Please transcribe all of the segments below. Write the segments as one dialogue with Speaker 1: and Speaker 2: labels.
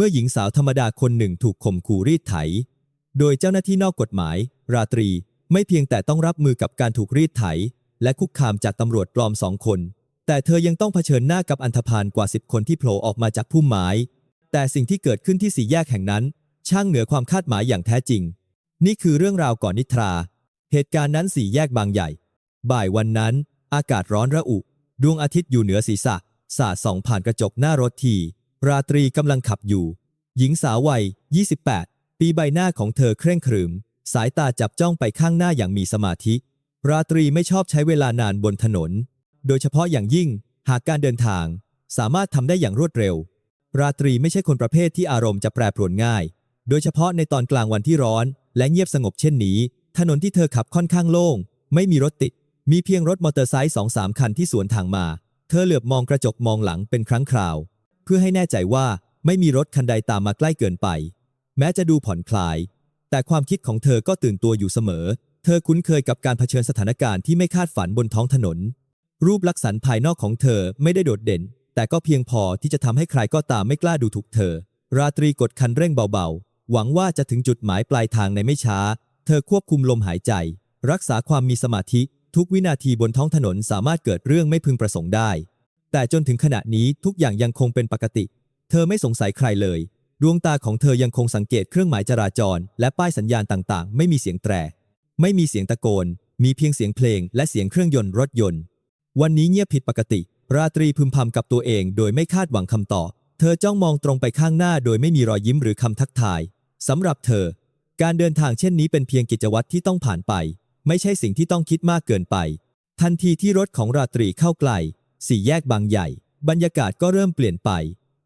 Speaker 1: เมื่อหญิงสาวธรรมดาคนหนึ่งถูกข่มขู่รีดไถ โดยเจ้าหน้าที่นอกกฎหมาย ราตรี ไม่เพียงแต่ต้องรับมือกับการถูกรีดไถ และคุกคามจากตำรวจปลอมสองคน แต่เธอยังต้องเผชิญหน้ากับอันธพาลกว่าสิบคนที่โผล่ออกมาจากพุ่มไม้ แต่สิ่งที่เกิดขึ้นที่สี่แยกแห่งนั้น ช่างเหนือความคาดหมายอย่างแท้จริง นี่คือเรื่องราวก่อนนิทรา เหตุการณ์นั้นสี่แยกบางใหญ่ บ่ายวันนั้น อากาศร้อนระอุ ดวงอาทิตย์อยู่เหนือศีรษะ สาดส่องผ่านกระจกหน้ารถที ราตรีกำลังขับอยู่ หญิงสาววัย 28 ปีใบหน้าของเธอเคร่งขรึม สายตาจับจ้องไปข้างหน้าอย่างมีสมาธิ ราตรีไม่ชอบใช้เวลานานบนถนน โดยเฉพาะอย่างยิ่งหากการเดินทาง สามารถทำได้อย่างรวดเร็ว ราตรีไม่ใช่คนประเภทที่อารมณ์จะแปรปรวนง่าย โดยเฉพาะในตอนกลางวันที่ร้อน และเงียบสงบเช่นนี้ ถนนที่เธอขับค่อนข้างโล่ง ไม่มีรถติด มีเพียงรถมอเตอร์ไซค์สองสามคันที่สวนทางมา เธอเหลือบมองกระจกมองหลังเป็นครั้งคราว พื่อให้แน่ใจว่าไม่มีรถคันใดตามมาใกล้เกินไป แม้จะดูผ่อนคลาย แต่ความคิดของเธอก็ตื่นตัวอยู่เสมอ เธอคุ้นเคยกับการเผชิญสถานการณ์ที่ไม่คาดฝันบนท้องถนน รูปลักษณ์ภายนอกของเธอไม่ได้โดดเด่น แต่ก็เพียงพอที่จะทำให้ใครก็ตามไม่กล้าดูถูกเธอ ราตรีกดคันเร่งเบาๆ หวังว่าจะถึงจุดหมายปลายทางในไม่ช้า เธอควบคุมลมหายใจ รักษาความมีสมาธิ ทุกวินาทีบนท้องถนนสามารถเกิดเรื่องไม่พึงประสงค์ได้ แต่จนถึงขณะนี้ทุกอย่างยังคงเป็นปกติ เธอไม่สงสัยใครเลย ดวงตาของเธอยังคงสังเกตเครื่องหมายจราจร และป้ายสัญญาณต่างๆ ไม่มีเสียงแตร ไม่มีเสียงตะโกน มีเพียงเสียงเพลง และเสียงเครื่องยนต์รถยนต์ วันนี้เงียบผิดปกติ ราตรีพึมพำกับตัวเอง โดยไม่คาดหวังคำตอบ เธอจ้องมองตรงไปข้างหน้าโดยไม่มีรอยยิ้มหรือคำทักทายสำหรับเธอ การเดินทางเช่นนี้เป็นเพียงกิจวัตรที่ต้องผ่านไป ไม่ใช่สิ่งที่ต้องคิดมากเกินไป ทันทีที่รถของราตรีเข้าใกล้ สี่แยกบางใหญ่ บรรยากาศก็เริ่มเปลี่ยนไป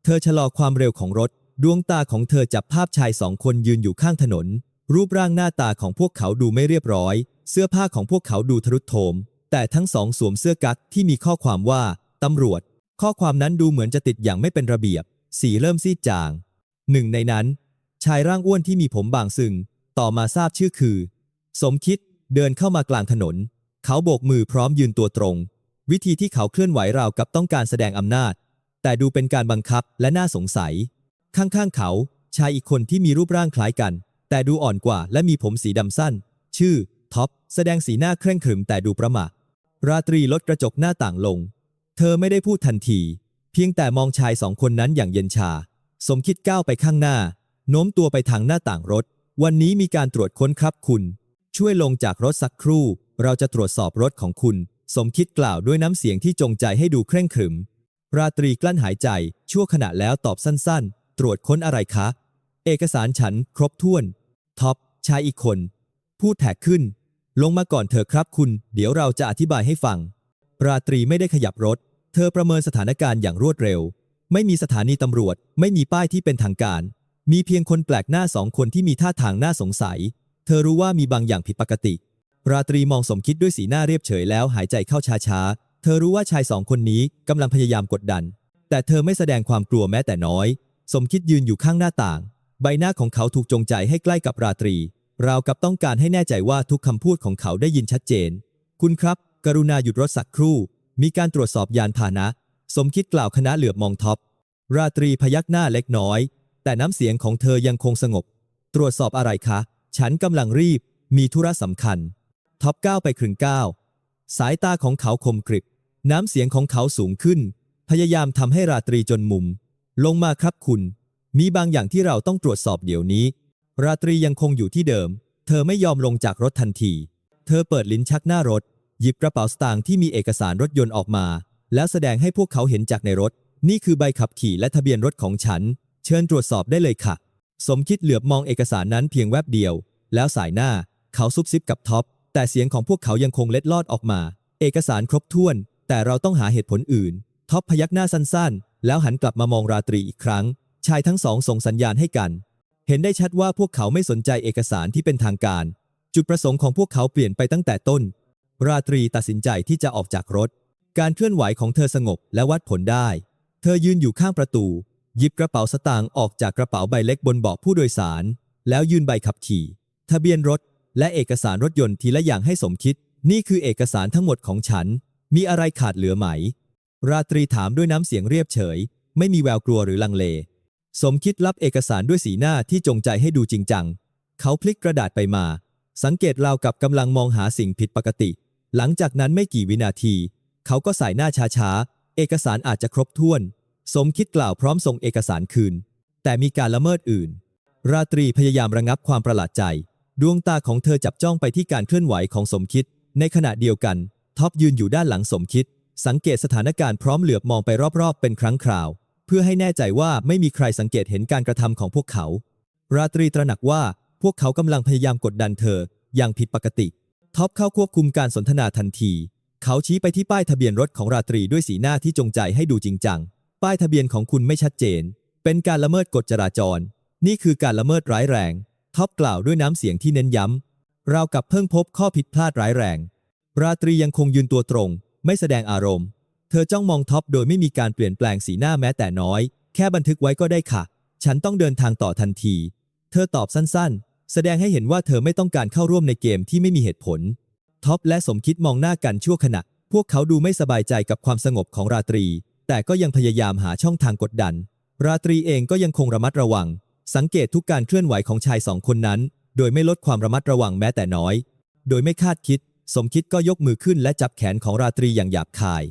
Speaker 1: เธอชะลอความเร็วของรถ ดวงตาของเธอจับภาพชายสองคนยืนอยู่ข้างถนน รูปร่างหน้าตาของพวกเขาดูไม่เรียบร้อย เสื้อผ้าของพวกเขาดูทรุดโทรมแต่ทั้งสองสวมเสื้อกั๊กที่มีข้อความว่าตำรวจ ข้อความนั้นดูเหมือนจะติดอย่างไม่เป็นระเบียบ สีเริ่มซีดจาง หนึ่งในนั้น ชายร่างอ้วนที่มีผมบางซึง ต่อมาทราบชื่อคือ สมคิดเดินเข้ามากลางถนน เขาโบกมือพร้อมยืนตัวตรง วิธีที่เขาเคลื่อนไหวราวกับต้องการแสดงอำนาจ แต่ดูเป็นการบังคับและน่าสงสัย ข้างๆเขา ชายอีกคนที่มีรูปร่างคล้ายกัน แต่ดูอ่อนกว่าและมีผมสีดำสั้น ชื่อ ท็อป แสดงสีหน้าเคร่งขรึมแต่ดูประหม่าราตรีลดกระจกหน้าต่างลง เธอไม่ได้พูดทันที เพียงแต่มองชายสองคนนั้นอย่างเย็นชา สมคิดก้าวไปข้างหน้า โน้มตัวไปทางหน้าต่างรถ วันนี้มีการตรวจค้นครับคุณ ช่วยลงจากรถสักครู่ เราจะตรวจสอบรถของคุณ สมคิดกล่าวด้วยน้ำเสียงที่จงใจให้ดูเคร่งขรึม ราตรีกลั้นหายใจ ชั่วขณะแล้วตอบสั้นๆ ตรวจค้นอะไรคะ เอกสารฉันครบถ้วน ท็อป ชายอีกคน พูดแท็กขึ้น ลงมาก่อนเถอะครับคุณ เดี๋ยวเราจะอธิบายให้ฟัง ราตรีไม่ได้ขยับรถ เธอประเมินสถานการณ์อย่างรวดเร็ว ไม่มีสถานีตำรวจ ไม่มีป้ายที่เป็นทางการ มีเพียงคนแปลกหน้าสองคนที่มีท่าทางน่าสงสัย เธอรู้ว่ามีบางอย่างผิดปกติ ราตรีมองสมคิดด้วยสีหน้าเรียบเฉยแล้วหายใจเข้าช้าๆ เธอรู้ว่าชายสองคนนี้กำลังพยายามกดดัน แต่เธอไม่แสดงความกลัวแม้แต่น้อย สมคิดยืนอยู่ข้างหน้าต่าง ใบหน้าของเขาถูกจงใจให้ใกล้กับราตรี ราวกับต้องการให้แน่ใจว่าทุกคำพูดของเขาได้ยินชัดเจน คุณครับ กรุณาหยุดรถสักครู่ มีการตรวจสอบยานพาหนะ สมคิดกล่าวคณะเหลือบมองท็อป ราตรีพยักหน้าเล็กน้อย แต่น้ำเสียงของเธอยังคงสงบ ตรวจสอบอะไรคะ ฉันกำลังรีบ มีธุระสำคัญ ท็อปก้าวไปครึ่งก้าวสายตาของเขาคมกริบ น้ำเสียงของเขาสูงขึ้น พยายามทำให้ราตรีจนมุม ลงมาครับคุณ มีบางอย่างที่เราต้องตรวจสอบเดี๋ยวนี้ ราตรียังคงอยู่ที่เดิม เธอไม่ยอมลงจากรถทันที เธอเปิดลิ้นชักหน้ารถ หยิบกระเป๋าสตางค์ที่มีเอกสารรถยนต์ออกมา แล้วแสดงให้พวกเขาเห็นจากในรถ นี่คือใบขับขี่และทะเบียนรถของฉัน เชิญตรวจสอบได้เลยค่ะ สมคิดเหลือบมองเอกสารนั้นเพียงแวบเดียว แล้วสายหน้า เขาซุบซิบกับท็อป แต่เสียงของพวกเขายังคงเล็ดลอดออกมา เอกสารครบถ้วน แต่เราต้องหาเหตุผลอื่น ท็อปพยักหน้าสั้นๆ แล้วหันกลับมามองราตรีอีกครั้ง ชายทั้งสองส่งสัญญาณให้กัน เห็นได้ชัดว่าพวกเขาไม่สนใจเอกสารที่เป็นทางการ จุดประสงค์ของพวกเขาเปลี่ยนไปตั้งแต่ต้น ราตรีตัดสินใจที่จะออกจากรถ การเคลื่อนไหวของเธอสงบและวัดผลได้ เธอยืนอยู่ข้างประตู หยิบกระเป๋าสตางค์ออกจากกระเป๋าใบเล็กบนเบาะผู้โดยสาร แล้วยื่นใบขับขี่ ทะเบียนรถ และเอกสารรถยนต์ทีละอย่างให้สมคิด นี่คือเอกสารทั้งหมดของฉัน มีอะไรขาดเหลือไหม ราตรีถามด้วยน้ำเสียงเรียบเฉย ไม่มีแววกลัวหรือลังเล สมคิดรับเอกสารด้วยสีหน้าที่จงใจให้ดูจริงจัง เขาพลิกกระดาษไปมา สังเกตราวกับกำลังมองหาสิ่งผิดปกติ หลังจากนั้นไม่กี่วินาที เขาก็สายหน้าช้าๆ เอกสารอาจจะครบถ้วน สมคิดกล่าวพร้อมส่งเอกสารคืน แต่มีการละเมิดอื่น ราตรีพยายามระงับความประหลาดใจ ดวงตาของเธอจับจ้องไปที่การเคลื่อนไหวของสมคิด ในขณะเดียวกัน ท็อปยืนอยู่ด้านหลังสมคิด สังเกตสถานการณ์พร้อมเหลือบมองไปรอบๆ เป็นครั้งคราว เพื่อให้แน่ใจว่าไม่มีใครสังเกตเห็นการกระทำของพวกเขา ราตรีตระหนักว่าพวกเขากำลังพยายามกดดันเธอ อย่างผิดปกติ ท็อปเข้าควบคุมการสนทนาทันที เขาชี้ไปที่ป้ายทะเบียนรถของราตรีด้วยสีหน้าที่จงใจให้ดูจริงจัง ป้ายทะเบียนของคุณไม่ชัดเจน เป็นการละเมิดกฎจราจร นี่คือการละเมิดร้ายแรง ท็อปกล่าวด้วยน้ำเสียงที่เน้นย้ำเรากับเพิ่งพบข้อผิดพลาดร้ายแรง ราตรียังคงยืนตัวตรง ไม่แสดงอารมณ์ เธอจ้องมองท็อปโดยไม่มีการเปลี่ยนแปลงสีหน้าแม้แต่น้อย แค่บันทึกไว้ก็ได้ค่ะ ฉันต้องเดินทางต่อทันที เธอตอบสั้นๆ แสดงให้เห็นว่าเธอไม่ต้องการเข้าร่วมในเกมที่ไม่มีเหตุผล ท็อปและสมคิดมองหน้ากันชั่วขณะ พวกเขาดูไม่สบายใจกับความสงบของราตรี แต่ก็ยังพยายามหาช่องทางกดดัน ราตรีเองก็ยังคงระมัดระวัง สังเกตทุกการเคลื่อนไหวของชายสองคนนั้น โดยไม่ลดความระมัดระวังแม้แต่น้อย โดยไม่คาดคิด สมคิดก็ยกมือขึ้นและจับแขนของราตรีอย่างหยาบคาย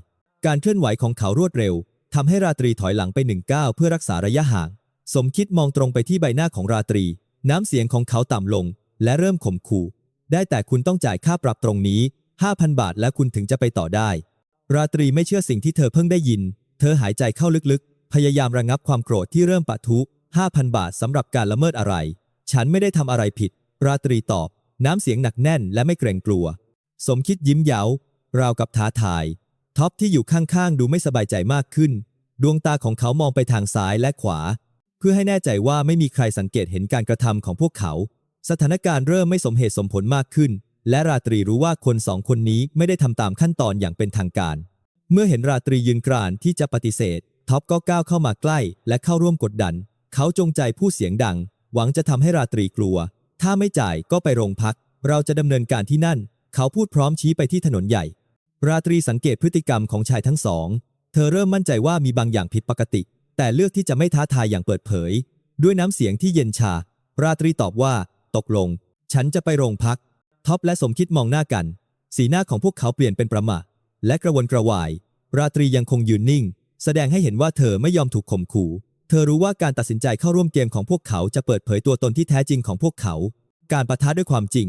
Speaker 1: การเคลื่อนไหวของเขารวดเร็วทำให้ราตรีถอยหลังไปหนึ่งก้าวเพื่อรักษาระยะห่าง สมคิดมองตรงไปที่ใบหน้าของราตรี น้ำเสียงของเขาต่ำลง และเริ่มข่มขู่ ได้แต่คุณต้องจ่ายค่าปรับตรงนี้ 5,000 บาทและคุณถึงจะไปต่อได้ ราตรีไม่เชื่อสิ่งที่เธอเพิ่งได้ยิน เธอหายใจเข้าลึกๆ พยายามระงับความโกรธที่เริ่มปะทุ 5,000 บาทสำหรับการละเมิดอะไร ฉันไม่ได้ทำอะไรผิด ราตรีตอบ น้ำเสียงหนักแน่นและไม่เกรงกลัว สมคิดยิ้มเย้าราวกับท้าทาย ท็อปที่อยู่ข้างๆ ดูไม่สบายใจมากขึ้น ดวงตาของเขามองไปทางซ้ายและขวา เพื่อให้แน่ใจว่าไม่มีใครสังเกตเห็นการกระทำของพวกเขา สถานการณ์เริ่มไม่สมเหตุสมผลมากขึ้น และราตรีรู้ว่าคนสองคนนี้ไม่ได้ทำตามขั้นตอนอย่างเป็นทางการ เมื่อเห็นราตรียืนกรานที่จะปฏิเสธ ท็อปก็ก้าวเข้ามาใกล้ และเข้าร่วมกดดัน เขาจงใจพูดเสียงดัง หวังจะทำให้ราตรีกลัว ถ้าไม่จ่ายก็ไปโรงพัก เราจะดำเนินการที่นั่น เขาพูดพร้อมชี้ไปที่ถนนใหญ่ ราตรีสังเกตพฤติกรรมของชายทั้งสอง เธอเริ่มมั่นใจว่ามีบางอย่างผิดปกติ แต่เลือกที่จะไม่ท้าทายอย่างเปิดเผย ด้วยน้ำเสียงที่เย็นชา ราตรีตอบว่า ตกลง ฉันจะไปโรงพัก ท็อปและสมคิดมองหน้ากัน สีหน้าของพวกเขาเปลี่ยนเป็นประหม่าและกระวนกระวาย ราตรียังคงยืนนิ่ง แสดงให้เห็นว่าเธอไม่ยอมถูกข่มขู่ เธอรู้ว่าการตัดสินใจเข้าร่วมเกมของพวกเขาจะเปิดเผยตัวตนที่แท้จริงของพวกเขา การประทะด้วยความจริง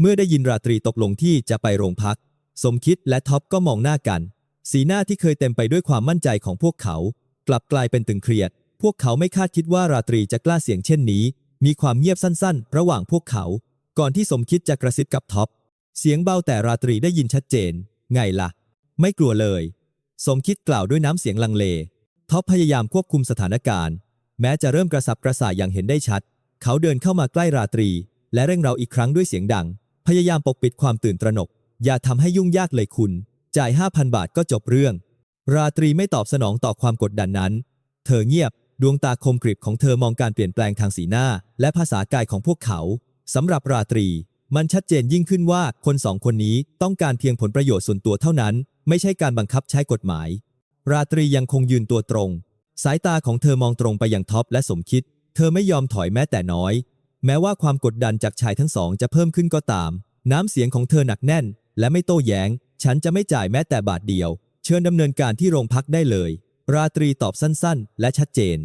Speaker 1: เมื่อได้ยินราตรีตกลงที่จะไปโรงพัก สมคิดและท็อปก็มองหน้ากัน สีหน้าที่เคยเต็มไปด้วยความมั่นใจของพวกเขา กลับกลายเป็นตึงเครียด พวกเขาไม่คาดคิดว่าราตรีจะกล้าเสียงเช่นนี้ มีความเงียบสั้น ๆ ระหว่างพวกเขา ก่อนที่สมคิดจะกระซิบกับท็อป เสียงเบาแต่ราตรีได้ยินชัดเจน ไงล่ะ ไม่กลัวเลย สมคิดกล่าวด้วยน้ำเสียงลังเล ท็อปพยายามควบคุมสถานการณ์ แม้จะเริ่มกระสับกระส่ายอย่างเห็นได้ชัด เขาเดินเข้ามาใกล้ราตรี และเร่งเราอีกครั้งด้วยเสียงดัง พยายามปกปิดความตื่นตระหนก อย่าทำให้ยุ่งยากเลยคุณ จ่าย 5,000 บาทก็จบเรื่อง ราตรีไม่ตอบสนองต่อความกดดันนั้น เธอเงียบ ดวงตาคมกริบของเธอมองการเปลี่ยนแปลงทางสีหน้า และภาษากายของพวกเขาสำหรับราตรี มันชัดเจนยิ่งขึ้นว่าคนสองคนนี้ต้องการเพียงผลประโยชน์ส่วนตัวเท่านั้น ไม่ใช่การบังคับใช้กฎหมาย ราตรียังคงยืนตัวตรง สายตาของเธอมองตรงไปยังท็อปและสมคิด เธอไม่ยอมถอยแม้แต่น้อย แม้ว่าความกดดันจากชายทั้งสองจะเพิ่มขึ้นก็ตาม น้ำเสียงของเธอหนักแน่น และไม่โต้แย้ง ฉันจะไม่จ่ายแม้แต่บาทเดียว เชิญดำเนินการที่โรงพักได้เลย ราตรีตอบสั้นๆ และชัดเจน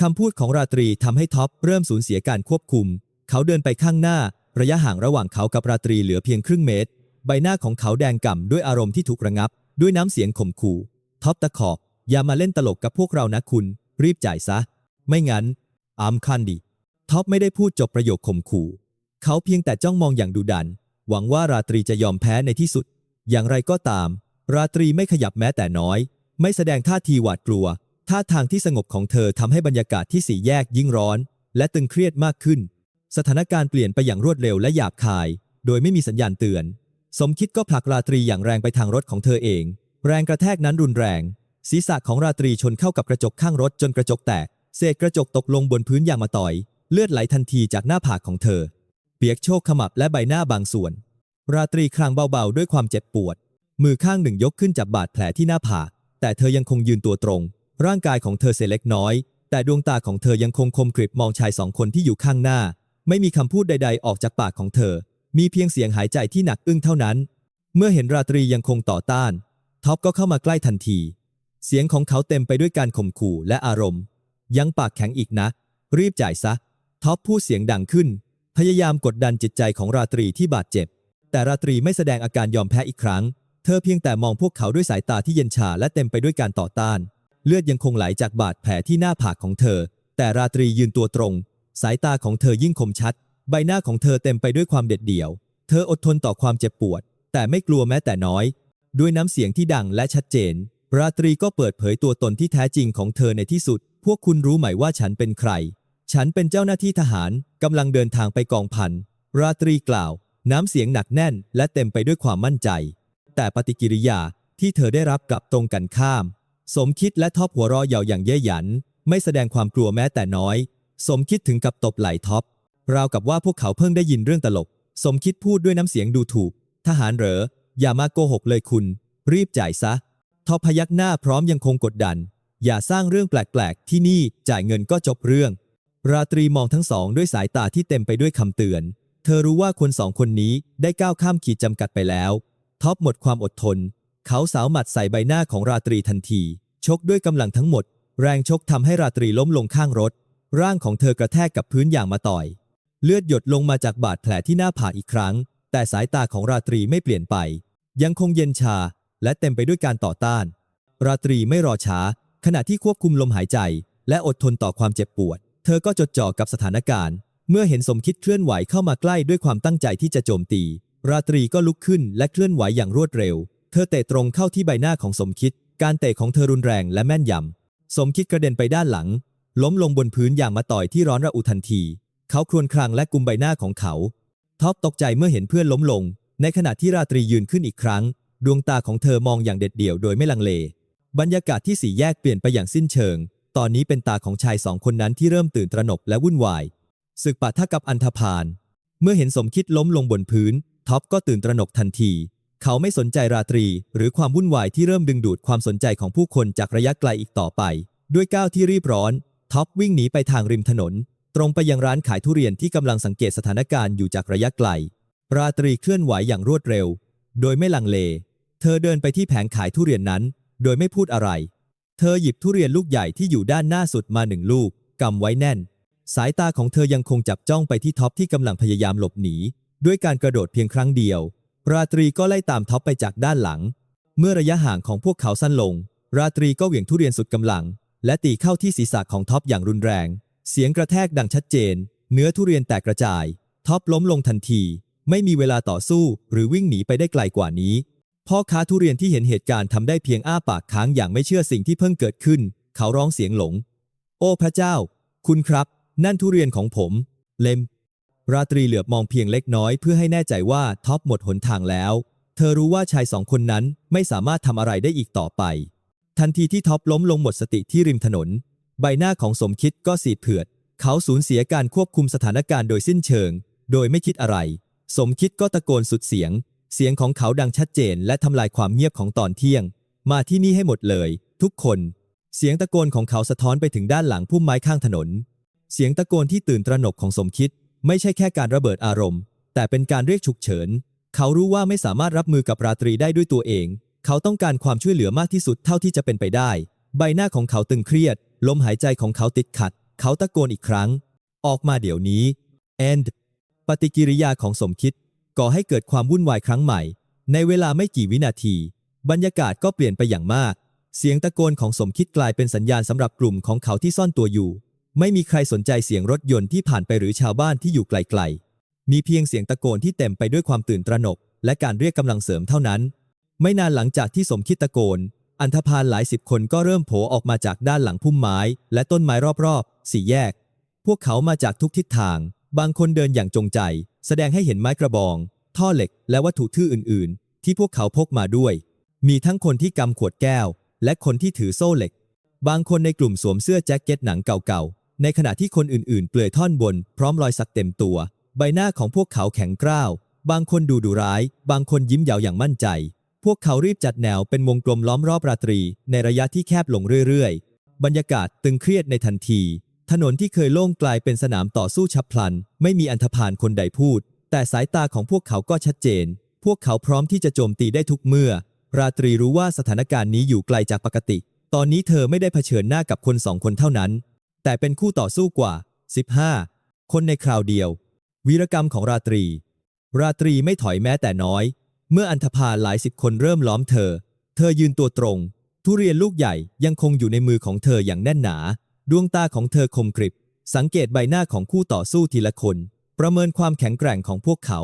Speaker 1: คำพูดของราตรีทำให้ท็อปเริ่มสูญเสียการควบคุม เขาเดินไปข้างหน้า ระยะห่างระหว่างเขากับราตรีเหลือเพียงครึ่งเมตร ใบหน้าของเขาแดงก่ำด้วยอารมณ์ที่ถูกระงับ ด้วยน้ำเสียงข่มขู่ ท็อปตะขอบ อย่ามาเล่นตลกกับพวกเรานะคุณ รีบจ่ายซะ ไม่งั้น อามคันดิ ท็อปไม่ได้พูดจบประโยคข่มขู่ เขาเพียงแต่จ้องมองอย่างดุดัน หวังว่าราตรีจะยอมแพ้ในที่สุด อย่างไรก็ตาม ราตรีไม่ขยับแม้แต่น้อย ไม่แสดงท่าทีหวาดกลัว ท่าทางที่สงบของเธอทำให้บรรยากาศที่สี่แยกยิ่งร้อน และตึงเครียดมากขึ้น สถานการณ์เปลี่ยนไปอย่างรวดเร็วและหยาบคาย โดยไม่มีสัญญาณเตือน สมคิดก็ผลักราตรีอย่างแรงไปทางรถของเธอเอง แรงกระแทกนั้นรุนแรง ศีรษะของราตรีชนเข้ากับกระจกข้างรถจนกระจกแตก เศษกระจกตกลงบนพื้นอย่างมาต่อย เลือดไหลทันทีจากหน้าผากของเธอ เปียกโชกขมับและใบหน้าบางส่วน ราตรีคลางเบาๆ ด้วยความเจ็บปวด มือข้างหนึ่งยกขึ้นจับบาดแผลที่หน้าผาก แต่เธอยังคงยืนตัวตรง ร่างกายของเธอเซเล็กน้อย แต่ดวงตาของเธอยังคงคมกริบมองชายสองคนที่อยู่ข้างหน้า ไม่มีคำพูดใด ๆ ออกจากปากของเธอ มีเพียงเสียงหายใจที่หนักอึ้งเท่านั้น เมื่อเห็นราตรียังคงต่อต้าน ท็อปก็เข้ามาใกล้ทันที เสียงของเขาเต็มไปด้วยการข่มขู่และอารมณ์ ยังปากแข็งอีกนะ รีบจ่ายซะ ท็อปพูดเสียงดังขึ้น พยายามกดดันจิตใจของราตรีที่บาดเจ็บ แต่ราตรีไม่แสดงอาการยอมแพ้อีกครั้ง เธอเพียงแต่มองพวกเขาด้วยสายตาที่เย็นชาและเต็มไปด้วยการต่อต้าน เลือดยังคงไหลจากบาดแผลที่หน้าผากของเธอ แต่ราตรียืนตัวตรง สายตาของเธอยิ่งคมชัด ใบหน้าของเธอเต็มไปด้วยความเด็ดเดี่ยว เธออดทนต่อความเจ็บปวด แต่ไม่กลัวแม้แต่น้อย ด้วยน้ำเสียงที่ดังและชัดเจน ราตรีก็เปิดเผยตัวตนที่แท้จริงของเธอในที่สุด พวกคุณรู้ไหมว่าฉันเป็นใคร ฉันเป็นเจ้าหน้าที่ทหารกำลังเดินทางไปกองพัน ราตรีกล่าว น้ำเสียงหนักแน่น และเต็มไปด้วยความมั่นใจ แต่ปฏิกิริยาที่เธอได้รับกลับตรงกันข้าม สมคิดและท็อปหัวเรอเยาอย่างเย่ยหยัน ไม่แสดงความกลัวแม้แต่น้อย สมคิดถึงกับตบไหล่ท็อปราวกับว่าพวกเขาเพิ่งได้ยินเรื่องตลก สมคิดพูดด้วยน้ำเสียงดูถูก ทหารเหรอ อย่ามาโกหกเลยคุณ รีบจ่ายซะท็อปพยักหน้าพร้อมยังคงกดดัน อย่าสร้างเรื่องแปลกๆ ที่นี่จ่ายเงินก็จบเรื่อง ราตรีมองทั้งสองด้วยสายตาที่เต็มไปด้วยคำเตือน เธอรู้ว่าคนสองคนนี้ได้ก้าวข้ามขีดจำกัดไปแล้ว ท็อปหมดความอดทน เขาสาวหมัดใส่ใบหน้าของราตรีทันที ชกด้วยกำลังทั้งหมด แรงชกทำให้ราตรีล้มลงข้างรถ ร่างของเธอกระแทกกับพื้นอย่างมาต่อย เลือดหยดลงมาจากบาดแผลที่หน้าผากอีกครั้ง แต่สายตาของราตรีไม่เปลี่ยนไป ยังคงเย็นชาและเต็มไปด้วยการต่อต้าน ราตรีไม่รอช้า ขณะที่ควบคุมลมหายใจ และอดทนต่อความเจ็บปวด เธอก็จดจ่อกับสถานการณ์ เมื่อเห็นสมคิดเคลื่อนไหวเข้ามาใกล้ด้วยความตั้งใจที่จะโจมตี ราตรีก็ลุกขึ้นและเคลื่อนไหวอย่างรวดเร็ว เธอเตะตรงเข้าที่ใบหน้าของสมคิด การเตะของเธอรุนแรงและแม่นยำ สมคิดกระเด็นไปด้านหลัง ล้มลงบนพื้นอย่างมาต่อยที่ร้อนระอุทันที เขาครวญครางและกุมใบหน้าของเขา ท็อปตกใจเมื่อเห็นเพื่อนล้มลง ในขณะที่ราตรียืนขึ้นอีกครั้ง ดวงตาของเธอมองอย่างเด็ดเดี่ยวโดยไม่ลังเล บรรยากาศที่สี่แยกเปลี่ยนไปอย่างสิ้นเชิง ตอนนี้เป็นตาของชายสองคนนั้นที่เริ่มตื่นตระหนกและวุ่นวาย ศึกปะทะกับอันธพาล เมื่อเห็นสมคิดล้มลงบนพื้น ท็อปก็ตื่นตระหนกทันที เขาไม่สนใจราตรี หรือความวุ่นวายที่เริ่มดึงดูดความสนใจของผู้คนจากระยะไกลอีกต่อไป ด้วยก้าวที่รีบร้อน ท็อปวิ่งหนีไปทางริมถนน ตรงไปยังร้านขายทุเรียนที่กำลังสังเกตสถานการณ์อยู่จากระยะไกล ราตรีเคลื่อนไหวอย่างรวดเร็ว โดยไม่ลังเล เธอเดินไปที่แผงขายทุเรียนนั้น โดยไม่พูดอะไร เธอหยิบทุเรียนลูกใหญ่ที่อยู่ด้านหน้าสุดมาหนึ่งลูกกำไว้แน่น สายตาของเธอยังคงจับจ้องไปที่ท็อปที่กำลังพยายามหลบหนี ด้วยการกระโดดเพียงครั้งเดียว ราตรีก็ไล่ตามท็อปไปจากด้านหลัง เมื่อระยะห่างของพวกเขาสั้นลง ราตรีก็เหวี่ยงทุเรียนสุดกำลัง และตีเข้าที่ศีรษะของท็อปอย่างรุนแรง เสียงกระแทกดังชัดเจน เนื้อทุเรียนแตกกระจาย ท็อปล้มลงทันที ไม่มีเวลาต่อสู้หรือวิ่งหนีไปได้ไกลกว่านี้ พ่อค้าทุเรียนที่เห็นเหตุการณ์ทำได้เพียงอ้าปากค้างอย่างไม่เชื่อสิ่งที่เพิ่งเกิดขึ้น เขาร้องเสียงหลง โอ้พระเจ้า คุณครับ นั่นทุเรียนของผม เลม ราตรีเหลือบมองเพียงเล็กน้อยเพื่อให้แน่ใจว่าท็อปหมดหนทางแล้ว เธอรู้ว่าชายสองคนนั้นไม่สามารถทำอะไรได้อีกต่อไป ทันทีที่ท็อปล้มลงหมดสติที่ริมถนน ใบหน้าของสมคิดก็สีเผือด เขาสูญเสียการควบคุมสถานการณ์โดยสิ้นเชิง โดยไม่คิดอะไร สมคิดก็ตะโกนสุดเสียง เสียงของเขาดังชัดเจนและทำลายความเงียบของตอนเที่ยง มาที่นี่ให้หมดเลย ทุกคน เสียงตะโกนของเขาสะท้อนไปถึงด้านหลังพุ่มไม้ข้างถนน เสียงตะโกนที่ตื่นตระหนกของสมคิด ไม่ใช่แค่การระเบิดอารมณ์ แต่เป็นการเรียกฉุกเฉิน เขารู้ว่าไม่สามารถรับมือกับราตรีได้ด้วยตัวเอง เขาต้องการความช่วยเหลือมากที่สุดเท่าที่จะเป็นไปได้ ใบหน้าของเขาตึงเครียด ลมหายใจของเขาติดขัด เขาตะโกนอีกครั้ง ออกมาเดี๋ยวนี้ and ปฏิกิริยาของสมคิดก่อให้เกิดความวุ่นวายครั้งใหม่ ในเวลาไม่กี่วินาที บรรยากาศก็เปลี่ยนไปอย่างมาก เสียงตะโกนของสมคิดกลายเป็นสัญญาณสำหรับกลุ่มของเขาที่ซ่อนตัวอยู่ ไม่มีใครสนใจเสียงรถยนต์ที่ผ่านไปหรือชาวบ้านที่อยู่ไกลๆ มีเพียงเสียงตะโกนที่เต็มไปด้วยความตื่นตระหนก และการเรียกกำลังเสริมเท่านั้น ไม่นานหลังจากที่สมคิดตะโกน อันธพาลหลายสิบคนก็เริ่มโผล่ออกมาจากด้านหลังพุ่มไม้ และต้นไม้รอบๆสี่แยก พวกเขามาจากทุกทิศทาง บางคนเดินอย่างจงใจ แสดงให้เห็นไม้กระบอง ท่อเหล็ก และวัตถุทื่ออื่น ๆ ที่พวกเขาพกมาด้วย มีทั้งคนที่กำขวดแก้ว และคนที่ถือโซ่เหล็ก บางคนในกลุ่มสวมเสื้อแจ็คเก็ตหนังเก่าๆ ในขณะที่คนอื่น ๆ เปลือยท่อนบน พร้อมรอยสักเต็มตัว ใบหน้าของพวกเขาแข็งกร้าว บางคนดูดุร้าย บางคนยิ้มเยาอย่างมั่นใจ พวกเขารีบจัดแนวเป็นวงกลมล้อมรอบราตรี ในระยะที่แคบลงเรื่อย ๆ บรรยากาศตึงเครียดในทันที ถนนที่เคยโล่งกลายเป็นสนามต่อสู้ฉับพลัน ไม่มีอันธพาลคนใดพูด แต่สายตาของพวกเขาก็ชัดเจน พวกเขาพร้อมที่จะโจมตีได้ทุกเมื่อ ราตรีรู้ว่าสถานการณ์นี้อยู่ไกลจากปกติ ตอนนี้เธอไม่ได้เผชิญหน้ากับคนสองคนเท่านั้น แต่เป็นคู่ต่อสู้กว่า 15 คนในคราวเดียว วีรกรรมของราตรี ราตรีไม่ถอยแม้แต่น้อย เมื่ออันธพาลหลายสิบคนเริ่มล้อมเธอ เธอยืนตัวตรง ทุเรียนลูกใหญ่ยังคงอยู่ในมือของเธออย่างแน่นหนา ดวงตาของเธอคมกริบ สังเกตใบหน้าของคู่ต่อสู้ทีละคน ประเมินความแข็งแกร่งของพวกเขา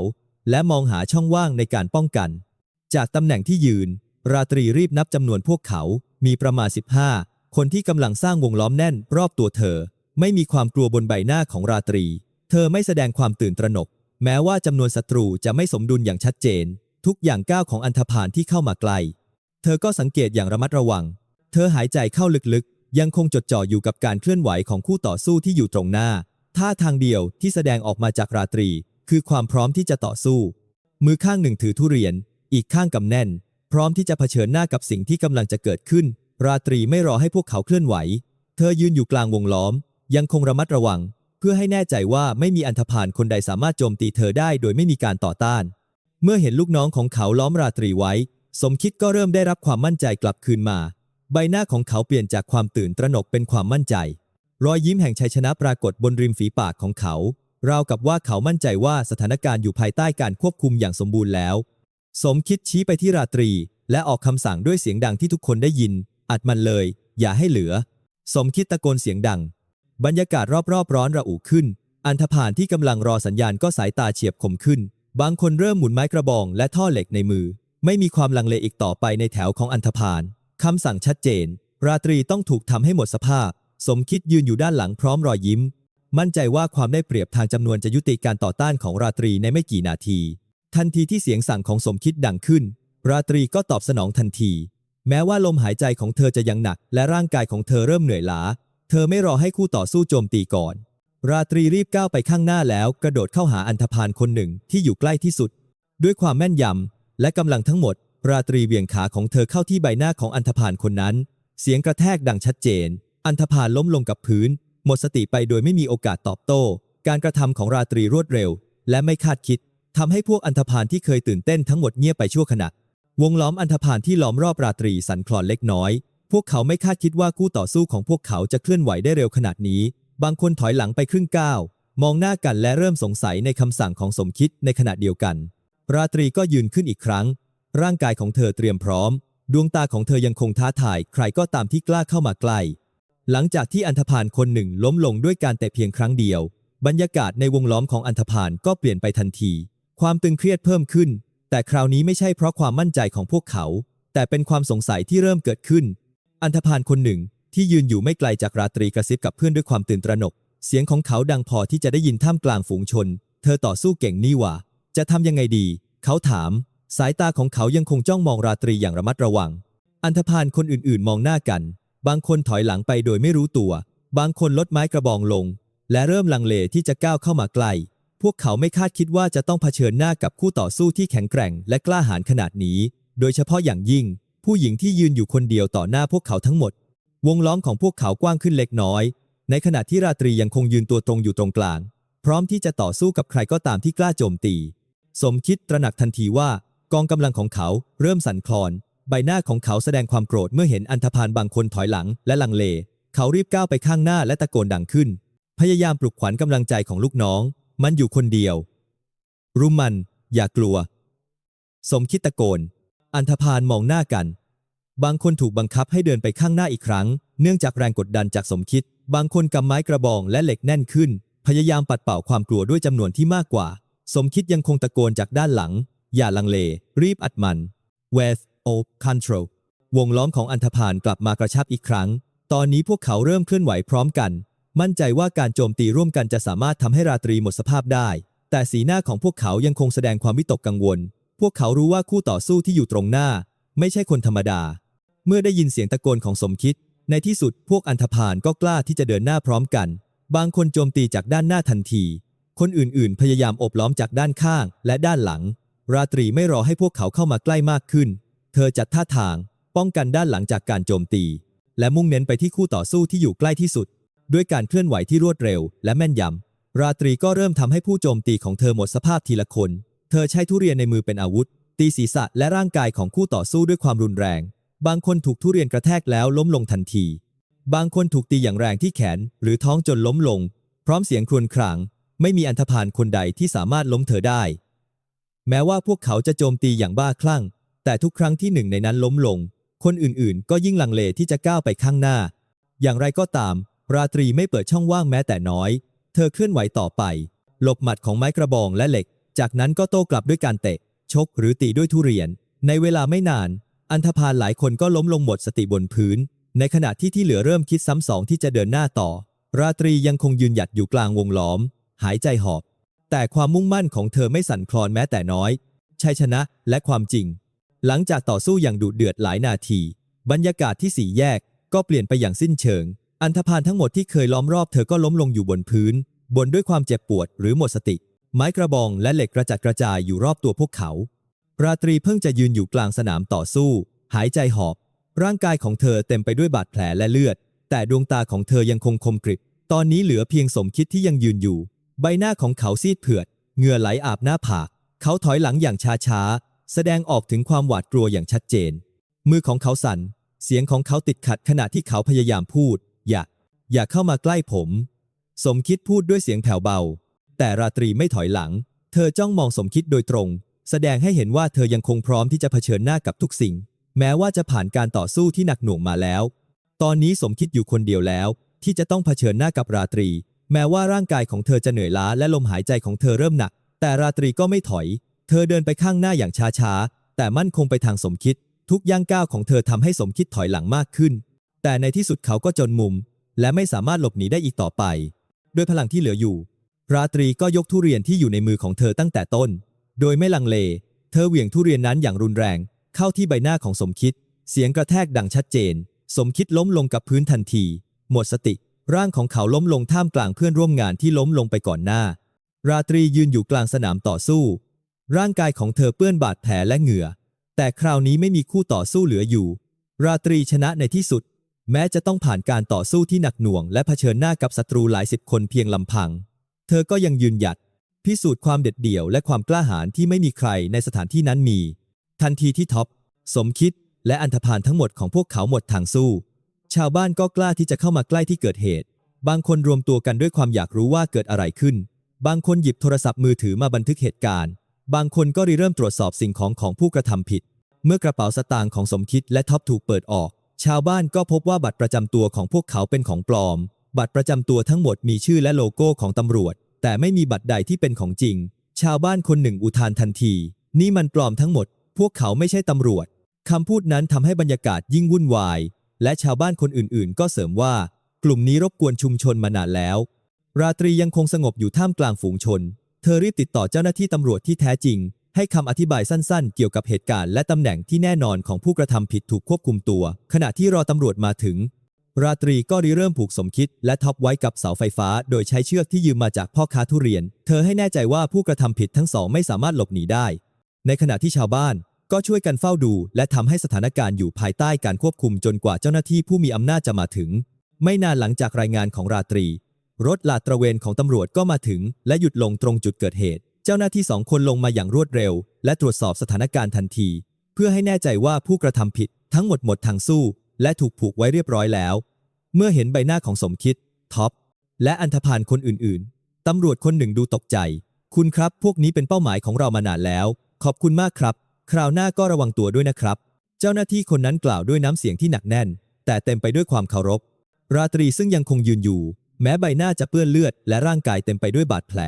Speaker 1: และมองหาช่องว่างในการป้องกัน จากตำแหน่งที่ยืน ราตรีรีบนับจำนวนพวกเขา มีประมาณ 15 คนที่กำลังสร้างวงล้อมแน่นรอบตัวเธอ ไม่มีความกลัวบนใบหน้าของราตรี เธอไม่แสดงความตื่นตระหนก แม้ว่าจำนวนศัตรูจะไม่สมดุลอย่างชัดเจน ทุกอย่างก้าวของอันธพาลที่เข้ามาไกล เธอก็สังเกตอย่างระมัดระวัง เธอหายใจเข้าลึกๆ ยังคงจดจ่ออยู่กับการเคลื่อนไหวของคู่ต่อสู้ที่อยู่ตรงหน้า ท่าทางเดียวที่แสดงออกมาจากราตรี คือความพร้อมที่จะต่อสู้ มือข้างหนึ่งถือทุเรียน อีกข้างกำแน่น พร้อมที่จะเผชิญหน้ากับสิ่งที่กำลังจะเกิดขึ้น ราตรีไม่รอให้พวกเขาเคลื่อนไหว เธอยืนอยู่กลางวงล้อม ยังคงระมัดระวัง เพื่อให้แน่ใจว่าไม่มีอันธพาลคนใดสามารถโจมตีเธอได้โดยไม่มีการต่อต้าน เมื่อเห็นลูกน้องของเขาล้อมราตรีไว้ สมคิดก็เริ่มได้รับความมั่นใจกลับคืนมา ใบหน้าของเขาเปลี่ยนจากความตื่นตระหนกเป็นความมั่นใจ รอยยิ้มแห่งชัยชนะปรากฏบนริมฝีปากของเขา ราวกับว่าเขามั่นใจว่าสถานการณ์อยู่ภายใต้การควบคุมอย่างสมบูรณ์แล้ว สมคิดชี้ไปที่ราตรี และออกคำสั่งด้วยเสียงดังที่ทุกคนได้ยิน อัดมันเลย อย่าให้เหลือ สมคิดตะโกนเสียงดัง บรรยากาศรอบๆร้อนระอุขึ้น อันธพาลที่กำลังรอสัญญาณก็สายตาเฉียบคมขึ้น บางคนเริ่มหมุนไม้กระบองและท่อเหล็กในมือ ไม่มีความลังเลอีกต่อไปในแถวของอันธพาล คำสั่งชัดเจน ราตรีต้องถูกทำให้หมดสภาพ สมคิดยืนอยู่ด้านหลังพร้อมรอยยิ้ม มั่นใจว่าความได้เปรียบทางจำนวนจะยุติการต่อต้านของราตรีในไม่กี่นาที ทันทีที่เสียงสั่งของสมคิดดังขึ้น ราตรีก็ตอบสนองทันที แม้ว่าลมหายใจของเธอจะยังหนัก และร่างกายของเธอเริ่มเหนื่อยล้า เธอไม่รอให้คู่ต่อสู้โจมตีก่อน ราตรีรีบก้าวไปข้างหน้าแล้ว กระโดดเข้าหาอันธพาลคนหนึ่งที่อยู่ใกล้ที่สุด ด้วยความแม่นยำและกำลังทั้งหมด ราตรีเบี่ยงขาของเธอเข้าที่ใบหน้าของอันธพาลคนนั้น เสียงกระแทกดังชัดเจน อันธพาลล้มลงกับพื้น หมดสติไปโดยไม่มีโอกาสตอบโต้ การกระทำของราตรีรวดเร็ว และไม่คาดคิดทำให้พวกอันธพาลที่เคยตื่นเต้นทั้งหมดเงียบไปชั่วขณะ วงล้อมอันธพาลที่ล้อมรอบราตรีสั่นคลอนเล็กน้อย พวกเขาไม่คาดคิดว่าคู่ต่อสู้ของพวกเขาจะเคลื่อนไหวได้เร็วขนาดนี้ บางคนถอยหลังไปครึ่งก้าวมองหน้ากันและเริ่มสงสัยในคำสั่งของสมคิดในขณะเดียวกัน ราตรีก็ยืนขึ้นอีกครั้ง ร่างกายของเธอเตรียมพร้อม ดวงตาของเธอยังคงท้าทาย ใครก็ตามที่กล้าเข้ามาใกล้หลังจากที่อันธพาลคนหนึ่งล้มลงด้วยการแต่เพียงครั้งเดียว บรรยากาศในวงล้อมของอันธพาลก็เปลี่ยนไปทันที ความตึงเครียดเพิ่มขึ้น แต่คราวนี้ไม่ใช่เพราะความมั่นใจของพวกเขา แต่เป็นความสงสัยที่เริ่มเกิดขึ้น อันธพาลคนหนึ่งที่ยืนอยู่ไม่ไกลจากราตรีกระซิบกับเพื่อนด้วยความตื่นตระหนก เสียงของเขาดังพอที่จะได้ยินท่ามกลางฝูงชน เธอต่อสู้เก่งนี่หว่า จะทำยังไงดี เขาถาม สายตาของเขายังคงจ้องมองราตรีอย่างระมัดระวัง อันธพาลคนอื่นๆ มองหน้ากัน บางคนถอยหลังไปโดยไม่รู้ตัว บางคนลดไม้กระบองลง และเริ่มลังเลที่จะก้าวเข้ามาใกล้พวกเขาไม่คาดคิดว่าจะต้องเผชิญหน้ากับคู่ต่อสู้ที่แข็งแกร่งและกล้าหาญขนาดนี้ โดยเฉพาะอย่างยิ่ง ผู้หญิงที่ยืนอยู่คนเดียวต่อหน้าพวกเขาทั้งหมด วงล้อมของพวกเขากว้างขึ้นเล็กน้อย ในขณะที่ราตรียังคงยืนตัวตรงอยู่ตรงกลาง พร้อมที่จะต่อสู้กับใครก็ตามที่กล้าโจมตี สมคิดตระหนักทันทีว่า กองกำลังของเขาเริ่มสั่นคลอน ใบหน้าของเขาแสดงความโกรธเมื่อเห็นอันธพาลบางคนถอยหลังและลังเล เขารีบก้าวไปข้างหน้าและตะโกนดังขึ้น พยายามปลุกขวัญกำลังใจของลูกน้อง มันอยู่คนเดียว รุมมัน อย่ากลัว สมคิดตะโกน อันธพาลมองหน้ากัน บางคนถูกบังคับให้เดินไปข้างหน้าอีกครั้ง เนื่องจากแรงกดดันจากสมคิด บางคนกำไม้กระบองและเหล็กแน่นขึ้น พยายามปัดเป่าความกลัวด้วยจำนวนที่มากกว่า สมคิดยังคงตะโกนจากด้านหลัง อย่าลังเล รีบอัดมัน With O Control วงล้อมของอันธพาลกลับมากระชับอีกครั้ง ตอนนี้พวกเขาเริ่มเคลื่อนไหวพร้อมกัน มั่นใจว่าการโจมตีร่วมกันจะสามารถทำให้ราตรีหมดสภาพได้ แต่สีหน้าของพวกเขายังคงแสดงความวิตกกังวล พวกเขารู้ว่าคู่ต่อสู้ที่อยู่ตรงหน้า ไม่ใช่คนธรรมดา เมื่อได้ยินเสียงตะโกนของสมคิด ในที่สุดพวกอันธพาลก็กล้าที่จะเดินหน้าพร้อมกัน บางคนโจมตีจากด้านหน้าทันที คนอื่นๆ พยายามอบล้อมจากด้านข้างและด้านหลัง ราตรีไม่รอให้พวกเขาเข้ามาใกล้มากขึ้น เธอจัดท่าทาง ป้องกันด้านหลังจากการโจมตี และมุ่งเน้นไปที่คู่ต่อสู้ที่อยู่ใกล้ที่สุด ด้วยการเคลื่อนไหวที่รวดเร็ว และแม่นยำ ราตรีก็เริ่มทำให้ผู้โจมตีของเธอหมดสภาพทีละคน เธอใช้ทุเรียนในมือเป็นอาวุธ ตีศีรษะและร่างกายของคู่ต่อสู้ด้วยความรุนแรง บางคนถูกทุเรียนกระแทกแล้วล้มลงทันที บางคนถูกตีอย่างแรงที่แขน หรือท้องจนล้มลง พร้อมเสียงครวญคราง ไม่มีอันธพาลคนใดที่สามารถล้มเธอได้ แม้ว่าพวกเขาจะโจมตีอย่างบ้าคลั่ง แต่ทุกครั้งที่หนึ่งในนั้นล้มลง คนอื่นๆ ก็ยิ่งลังเลที่จะก้าวไปข้างหน้า อย่างไรก็ตาม ราตรีไม่เปิดช่องว่างแม้แต่น้อย เธอเคลื่อนไหวต่อไป หลบหมัดของไม้กระบองและเหล็ก จากนั้นก็โต้กลับด้วยการเตะ ชกหรือตีด้วยทุเรียน ในเวลาไม่นาน อันธพาลหลายคนก็ล้มลงหมดสติบนพื้น ในขณะที่ที่เหลือเริ่มคิดซ้ำสองที่จะเดินหน้าต่อ ราตรียังคงยืนหยัดอยู่กลางวงล้อม หายใจหอบ แต่ความมุ่งมั่นของเธอไม่สั่นคลอนแม้แต่น้อย ชัยชนะและความจริง หลังจากต่อสู้อย่างดุเดือดหลายนาที บรรยากาศที่สี่แยกก็เปลี่ยนไปอย่างสิ้นเชิง อันธพาลทั้งหมดที่เคยล้อมรอบเธอก็ล้มลงอยู่บนพื้น บนด้วยความเจ็บปวดหรือหมดสติ ไม้กระบองและเหล็กกระจัดกระจายอยู่รอบตัวพวกเขา ราตรีเพิ่งจะยืนอยู่กลางสนามต่อสู้ หายใจหอบ ร่างกายของเธอเต็มไปด้วยบาดแผลและเลือด แต่ดวงตาของเธอยังคงคมกริบ ตอนนี้เหลือเพียงสมคิดที่ยังยืนอยู่ ใบหน้าของเขาซีดเผือด เหงื่อไหลอาบหน้าผาก เขาถอยหลังอย่างช้าๆ แสดงออกถึงความหวาดกลัวอย่างชัดเจน มือของเขาสั่น เสียงของเขาติดขัดขณะที่เขาพยายามพูด อย่า อย่าเข้ามาใกล้ผม สมคิดพูดด้วยเสียงแผ่วเบา แต่ราตรีไม่ถอยหลัง เธอจ้องมองสมคิดโดยตรง แสดงให้เห็นว่าเธอยังคงพร้อมที่จะเผชิญหน้ากับทุกสิ่ง แม้ว่าจะผ่านการต่อสู้ที่หนักหน่วงมาแล้ว ตอนนี้สมคิดอยู่คนเดียวแล้ว ที่จะต้องเผชิญหน้ากับราตรี แม้ว่าร่างกายของเธอจะเหนื่อยล้าและลมหายใจของเธอเริ่มหนัก แต่ราตรีก็ไม่ถอย เธอเดินไปข้างหน้าอย่างช้าๆ แต่มั่นคงไปทางสมคิด ทุกย่างก้าวของเธอทำให้สมคิดถอยหลังมากขึ้น แต่ในที่สุดเขาก็จนมุม และไม่สามารถหลบหนีได้อีกต่อไป ด้วยพลังที่เหลืออยู่ ราตรีก็ยกทุเรียนที่อยู่ในมือของเธอตั้งแต่ต้น โดยไม่ลังเล เธอเหวี่ยงทุเรียนนั้นอย่างรุนแรง เข้าที่ใบหน้าของสมคิด เสียงกระแทกดังชัดเจน สมคิดล้มลงกับพื้นทันที หมดสติ ร่างของเขาล้มลงท่ามกลางเพื่อนร่วมงานที่ล้มลงไปก่อนหน้า ราตรียืนอยู่กลางสนามต่อสู้ ร่างกายของเธอเปื้อนบาดแผลและเหงื่อ แต่คราวนี้ไม่มีคู่ต่อสู้เหลืออยู่ ราตรีชนะในที่สุด แม้จะต้องผ่านการต่อสู้ที่หนักหน่วง และเผชิญหน้ากับศัตรูหลายสิบคนเพียงลำพัง เธอก็ยังยืนหยัด พิสูจน์ความเด็ดเดี่ยว และความกล้าหาญที่ไม่มีใครในสถานที่นั้นมี ทันทีที่ท็อป สมคิด และอันธพาลทั้งหมดของพวกเขาหมดทางสู้ ชาวบ้านก็กล้าที่จะเข้ามาใกล้ที่เกิดเหตุ บางคนรวมตัวกันด้วยความอยากรู้ว่าเกิดอะไรขึ้น บางคนหยิบโทรศัพท์มือถือมาบันทึกเหตุการณ์ บางคนก็ริเริ่มตรวจสอบสิ่งของของผู้กระทำผิด เมื่อกระเป๋าสตางค์ของสมคิดและท็อปถูกเปิดออก ชาวบ้านก็พบว่าบัตรประจำตัวของพวกเขาเป็นของปลอม บัตรประจำตัวทั้งหมดมีชื่อและโลโก้ของตำรวจ แต่ไม่มีบัตรใดที่เป็นของจริง ชาวบ้านคนหนึ่งอุทานทันที นี่มันปลอมทั้งหมด พวกเขาไม่ใช่ตำรวจคำพูดนั้นทำให้บรรยากาศยิ่งวุ่นวาย และชาวบ้านคนอื่นๆ ก็เสริมว่ากลุ่มนี้รบกวนชุมชนมานานแล้ว ราตรียังคงสงบอยู่ท่ามกลางฝูงชน เธอรีบติดต่อเจ้าหน้าที่ตำรวจที่แท้จริง ให้คำอธิบายสั้นๆ เกี่ยวกับเหตุการณ์และตำแหน่งที่แน่นอนของผู้กระทำผิดถูกควบคุมตัว ขณะที่รอตำรวจมาถึง ราตรีก็ริเริ่มผูกสมคิด และท็อปไว้กับเสาไฟฟ้า โดยใช้เชือกที่ยืมมาจากพ่อค้าทุเรียน เธอให้แน่ใจว่าผู้กระทำผิดทั้งสองไม่สามารถหลบหนีได้ ในขณะที่ชาวบ้าน ก็ช่วยกันเฝ้าดู และทำให้สถานการณ์อยู่ภายใต้การควบคุมจนกว่าเจ้าหน้าที่ผู้มีอำนาจจะมาถึง ไม่นานหลังจากรายงานของราตรี รถลาดตระเวนของตำรวจก็มาถึง และหยุดลงตรงจุดเกิดเหตุ เจ้าหน้าที่สองคนลงมาอย่างรวดเร็ว และตรวจสอบสถานการณ์ทันที เพื่อให้แน่ใจว่าผู้กระทำผิด ทั้งหมดหมดทางสู้ และถูกผูกไว้เรียบร้อยแล้ว เมื่อเห็นใบหน้าของสมคิดท็อปและอันธพาลคนอื่นๆตำรวจคนหนึ่งดูตกใจ คุณครับ พวกนี้เป็นเป้าหมายของเรามานานแล้ว ขอบคุณมากครับ คราวหน้าก็ระวังตัวด้วยนะครับ เจ้าหน้าที่คนนั้นกล่าวด้วยน้ำเสียงที่หนักแน่น แต่เต็มไปด้วยความเคารพ ราตรีซึ่งยังคงยืนอยู่ แม้ใบหน้าจะเปื้อนเลือด และร่างกายเต็มไปด้วยบาดแผล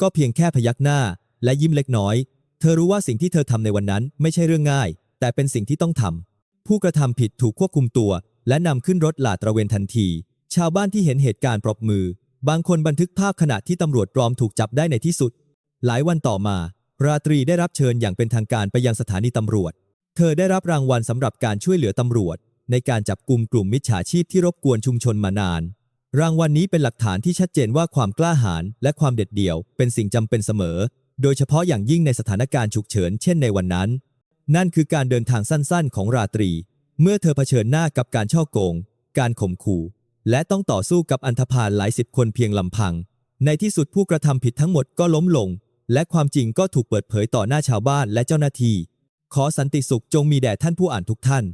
Speaker 1: ก็เพียงแค่พยักหน้า และยิ้มเล็กน้อย เธอรู้ว่าสิ่งที่เธอทำในวันนั้นไม่ใช่เรื่องง่าย แต่เป็นสิ่งที่ต้องทำผู้กระทำผิดถูกควบคุมตัว และนำขึ้นรถลาดตระเวนทันที ชาวบ้านที่เห็นเหตุการณ์ปรบมือ บางคนบันทึกภาพขณะที่ตำรวจปลอมถูกจับได้ในที่สุด หลายวันต่อมา ราตรีได้รับเชิญอย่างเป็นทางการไปยังสถานีตำรวจ เธอได้รับรางวัลสำหรับการช่วยเหลือตำรวจ ในการจับกลุ่มกลุ่มมิจฉาชีพที่รบกวนชุมชนมานาน รางวัลนนี้เป็นหลักฐานที่ชัดเจนว่าความกล้าหาญและความเด็ดเดี่ยว เป็นสิ่งจำเป็นเสมอ โดยเฉพาะอย่างยิ่งในสถานการณ์ฉุกเฉินเช่นในวันนั้น นั่นคือการเดินทางสั้นๆ ของราตรี เมื่อเธอเผชิญหน้ากับการช่อโกง การข่มขู่ และต้องต่อสู้กับอันธพาลหลายสิบคนเพียงลำพัง ในที่สุดผู้กระทำผิดทั้งหมดก็ล้มลง และความจริงก็ถูกเปิดเผยต่อหน้าชาวบ้านและเจ้าหน้าที่ ขอสันติสุขจงมีแด่ท่านผู้อ่านทุกท่าน